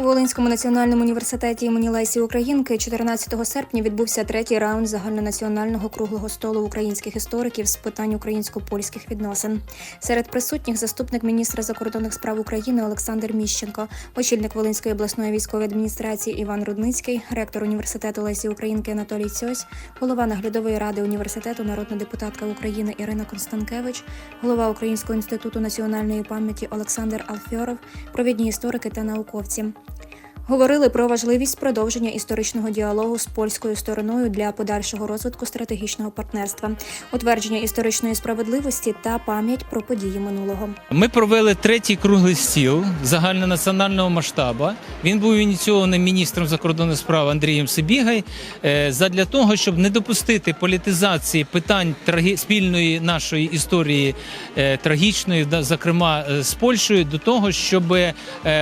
У Волинському національному університеті імені Лесі Українки 14 серпня відбувся третій раунд загальнонаціонального круглого столу українських істориків з питань українсько-польських відносин. Серед присутніх заступник міністра закордонних справ України Олександр Міщенко, очільник Волинської обласної військової адміністрації Іван Рудницький, ректор університету Лесі Українки Анатолій Цьось, голова наглядової ради університету, народна депутатка України Ірина Констанкевич, голова Українського інституту національної пам'яті Олександр Алфьоров, провідні історики та науковці. Говорили про важливість продовження історичного діалогу з польською стороною для подальшого розвитку стратегічного партнерства, утвердження історичної справедливості та пам'ять про події минулого. Ми провели третій круглий стіл загальнонаціонального масштабу. Він був ініційований міністром закордонних справ Андрієм Сибігай е, задля того, щоб не допустити політизації питань спільної нашої історії е, трагічної, зокрема е, з Польщею, до того, щоб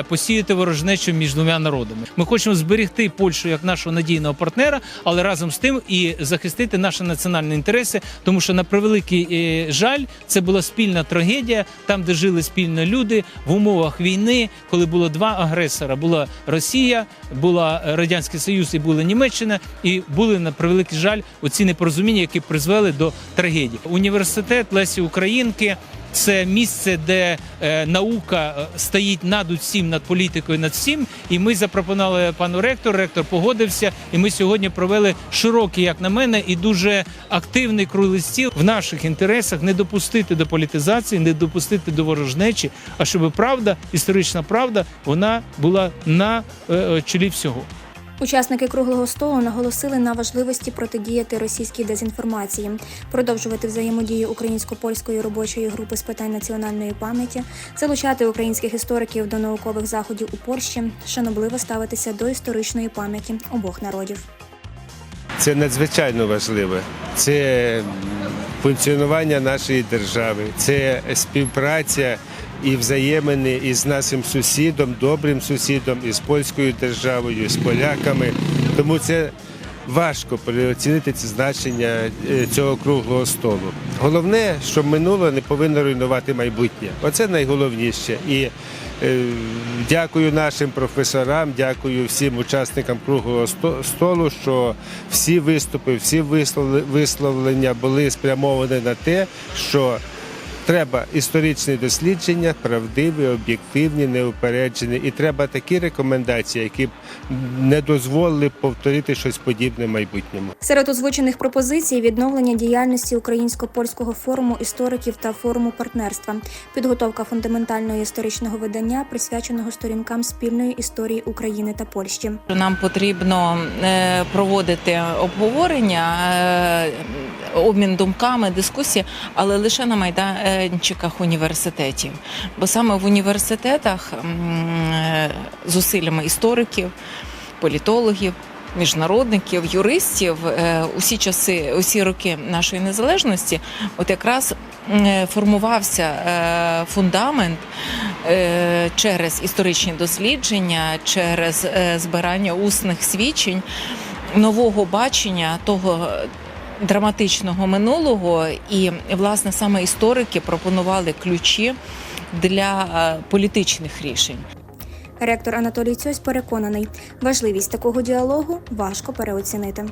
посіяти ворожнечу між двома народами. Ми хочемо зберегти Польщу як нашого надійного партнера, але разом з тим і захистити наші національні інтереси, тому що на превеликий е, жаль, це була спільна трагедія, там, де жили спільно люди в умовах війни, коли було два агресора: була Росія, була Радянський Союз і була Німеччина, і були на превеликий жаль оці непорозуміння, які призвели до трагедії. Університет Лесі Українки. Це місце, де е, наука е, стоїть над усім, над політикою, над всім. І ми запропонували пану ректору. Ректор погодився. І ми сьогодні провели широкий, як на мене, і дуже активний круглий стіл в наших інтересах не допустити до політизації, не допустити до ворожнечі, а щоб правда, історична правда, вона була на е, е, чолі всього. Учасники круглого столу наголосили на важливості протидіяти російській дезінформації, продовжувати взаємодію українсько-польської робочої групи з питань національної пам'яті, залучати українських істориків до наукових заходів у Польщі, шанобливо ставитися до історичної пам'яті обох народів. Це надзвичайно важливе. Це функціонування нашої держави, це співпраця і взаємини із нашим сусідом, добрим сусідом, із польською державою, з поляками. Тому це важко переоцінити це значення е, цього круглого столу. Головне, що минуле не повинно руйнувати майбутнє. Оце найголовніше. І Е, Дякую нашим професорам, дякую всім учасникам круглого столу, що всі виступи, всі висловлення були спрямовані на те, що треба історичні дослідження, правдиві, об'єктивні, неупереджені, і треба такі рекомендації, які б не дозволили повторити щось подібне в майбутньому. Серед озвучених пропозицій відновлення діяльності українсько-польського форуму істориків та форуму партнерства, підготовка фундаментального історичного видання, присвяченого сторінкам спільної історії України та Польщі. Нам потрібно е, проводити обговорення, е, обмін думками, дискусії, але лише на майданчиках університетів. Бо саме в університетах е, зусиллями істориків, політологів. Міжнародників, юристів, е, усі часи, усі роки нашої незалежності, от якраз формувався е, фундамент е, через історичні дослідження, через збирання усних свідчень, нового бачення того. Драматичного минулого, і власне саме історики пропонували ключі для е, політичних рішень. Ректор Анатолій Цьось переконаний, важливість такого діалогу важко переоцінити.